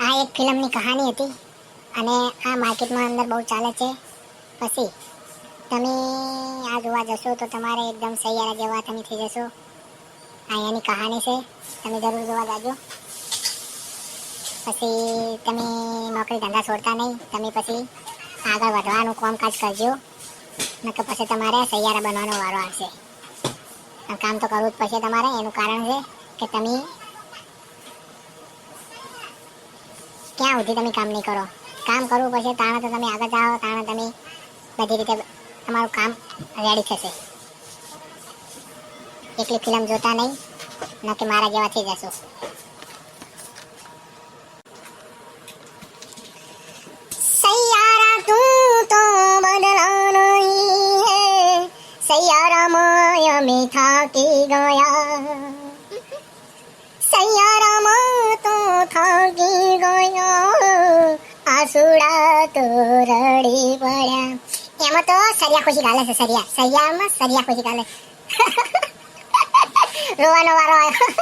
આ એક ફિલ્મની કહાની હતી અને આ માર્કેટમાં અંદર બહુ ચાલે છે. પછી તમે આ જોવા જશો તો તમારે એકદમ સૈયારા જેવા તમે થઈ જશો. આ એની કહાની છે, તમે જરૂર જોવા જાજો. પછી તમે નોકરી ધંધા છોડતા નહીં, તમે પછી આગળ વધવાનું કામકાજ કરજો. નકર પછી તમારે સૈયારા બનવાનો વારો આવશે. કામ તો કરવું જ પડશે તમારે, એનું કારણ છે કે તમે ક્યાં સુધી તમે કામ નહીં કરો. કામ કરવું પડશે, તાણે તો તમે આગળ જાઓ, તાણે તમે બધી રીતે તમારું કામ રેડી થશે. એટલી ફિલ્મ જોતા નહીં, ન કે મારા જેવા થઈ જશો. અમે થાકી ગયા સૈયારામાં તો થાકી ગયા આસુડા તો રડી પડ્યા એમાં તો સરિયા ખુશી ગાલે છે સરિયા સૈયામાં સરિયા ખુશી ગાલે રોવાનો વારો આવ્યો